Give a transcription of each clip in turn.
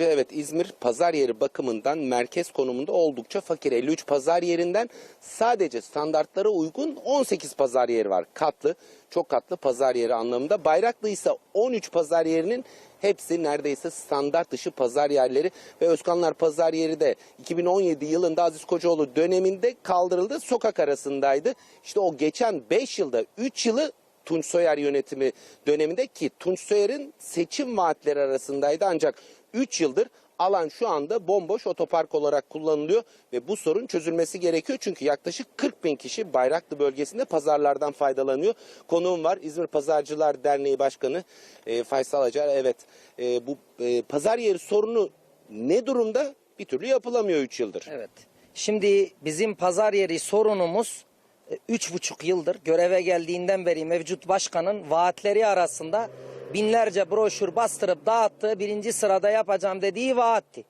Evet İzmir pazar yeri bakımından merkez konumunda oldukça fakir. 53 pazar yerinden sadece standartlara uygun 18 pazar yeri var. Katlı, çok katlı pazar yeri anlamında. Bayraklı ise 13 pazar yerinin hepsi neredeyse standart dışı pazar yerleri ve Özkanlar pazar yeri de 2017 yılında Aziz Kocaoğlu döneminde kaldırıldı. Sokak arasındaydı. İşte o geçen 5 yılda 3 yılı Tunç Soyer yönetimi döneminde ki Tunç Soyer'in seçim vaatleri arasındaydı ancak 3 yıldır alan şu anda bomboş otopark olarak kullanılıyor ve bu sorun çözülmesi gerekiyor. Çünkü yaklaşık 40 bin kişi Bayraklı bölgesinde pazarlardan faydalanıyor. Konuğum var İzmir Pazarcılar Derneği Başkanı e, Faysal Acar. Evet e, bu e, pazar yeri sorunu ne durumda? Bir türlü yapılamıyor 3 yıldır. Evet. Şimdi bizim pazar yeri sorunumuz üç buçuk yıldır göreve geldiğinden beri mevcut başkanın vaatleri arasında binlerce broşür bastırıp dağıttığı birinci sırada yapacağım dediği vaatti.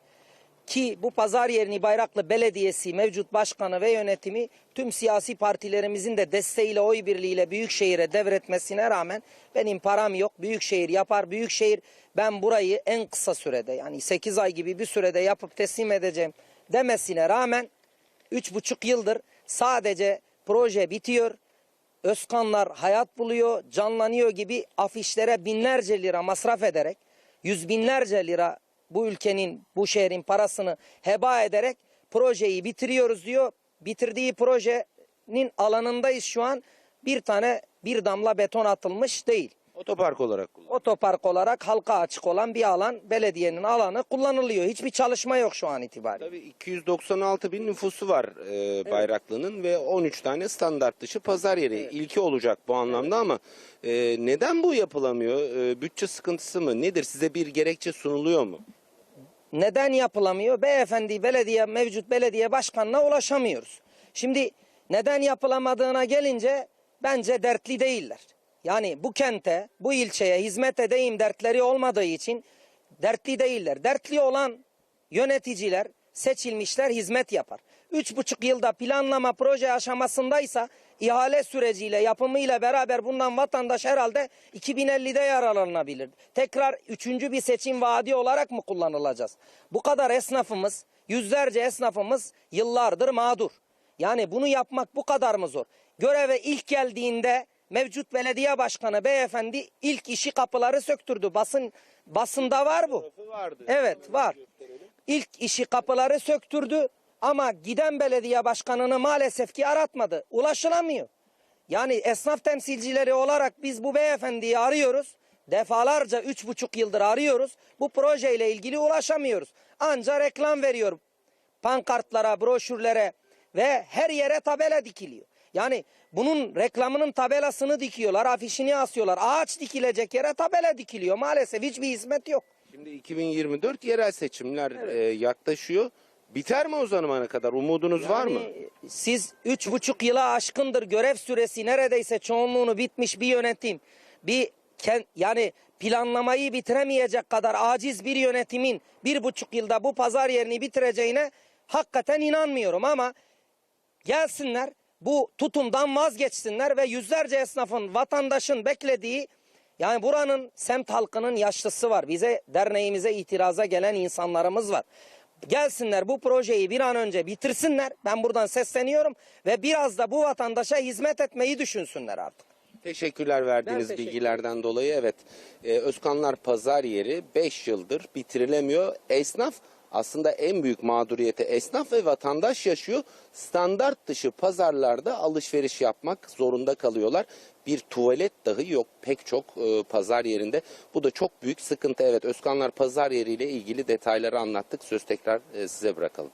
Ki bu pazar yerini Bayraklı Belediyesi mevcut başkanı ve yönetimi tüm siyasi partilerimizin de desteğiyle oy birliğiyle Büyükşehir'e devretmesine rağmen benim param yok Büyükşehir yapar Büyükşehir ben burayı en kısa sürede yani 8 ay gibi bir sürede yapıp teslim edeceğim demesine rağmen üç buçuk yıldır sadece proje bitiyor. Özkanlar hayat buluyor, canlanıyor gibi afişlere binlerce lira masraf ederek, yüz binlerce lira bu ülkenin, bu şehrin parasını heba ederek projeyi bitiriyoruz diyor. Bitirdiği projenin alanındayız şu an. Bir tane bir damla beton atılmış değil. Otopark olarak kullanılıyor. Otopark olarak halka açık olan bir alan, belediyenin alanı kullanılıyor. Hiçbir çalışma yok şu an itibariyle. Tabii 296 bin nüfusu var e, Bayraklı'nın ve 13 tane standart dışı pazar yeri. İlki olacak bu anlamda ama e, neden bu yapılamıyor? E, bütçe sıkıntısı mı? Nedir? Size bir gerekçe sunuluyor mu? Neden yapılamıyor? Beyefendi belediye mevcut belediye başkanına ulaşamıyoruz. Şimdi neden yapılamadığına gelince bence dertli değiller. Yani bu kente, bu ilçeye hizmet edeyim dertleri olmadığı için dertli değiller. Dertli olan yöneticiler, seçilmişler hizmet yapar. Üç buçuk yılda planlama proje aşamasındaysa ihale süreciyle yapımıyla beraber bundan vatandaş herhalde 2050'de yararlanabilir. Tekrar üçüncü bir seçim vaadi olarak mı kullanılacağız? Bu kadar esnafımız, yüzlerce esnafımız yıllardır mağdur. Yani bunu yapmak bu kadar mı zor? Göreve ilk geldiğinde mevcut belediye başkanı beyefendi ilk işi kapıları söktürdü. Basın basında var bu. Evet var. İlk işi kapıları söktürdü ama giden belediye başkanını maalesef ki aratmadı. Ulaşılamıyor. Yani esnaf temsilcileri olarak biz bu beyefendiyi arıyoruz. Defalarca üç buçuk yıldır arıyoruz. Bu projeyle ilgili ulaşamıyoruz. Anca reklam veriyor. Pankartlara, broşürlere ve her yere tabela dikiliyor. Yani bunun reklamının tabelasını dikiyorlar, afişini asıyorlar. Ağaç dikilecek yere tabela dikiliyor. Maalesef hiçbir hizmet yok. Şimdi 2024 yerel seçimler e, yaklaşıyor. Biter mi o zamana kadar? Umudunuz var mı? Yani Siz üç buçuk yıla aşkındır görev süresi neredeyse çoğunluğunu bitmiş bir yönetim. Bir yani planlamayı bitiremeyecek kadar aciz bir yönetimin bir buçuk yılda bu pazar yerini bitireceğine hakikaten inanmıyorum ama gelsinler bu tutumdan vazgeçsinler ve yüzlerce esnafın vatandaşın beklediği yani buranın semt halkının yaşlısı var. Bize derneğimize itiraza gelen insanlarımız var. Gelsinler bu projeyi bir an önce bitirsinler. Ben buradan sesleniyorum ve biraz da bu vatandaşa hizmet etmeyi düşünsünler artık. Teşekkürler verdiğiniz teşekkür bilgilerden dolayı. Evet, e, Özkanlar Pazar Yeri 5 yıldır bitirilemiyor. Esnaf aslında en büyük mağduriyeti esnaf ve vatandaş yaşıyor. Standart dışı pazarlarda alışveriş yapmak zorunda kalıyorlar. Bir tuvalet dahi yok pek çok e, pazar yerinde. Bu da çok büyük sıkıntı. Evet, Özkanlar Pazar Yeri ile ilgili detayları anlattık. Söz tekrar e, size bırakalım.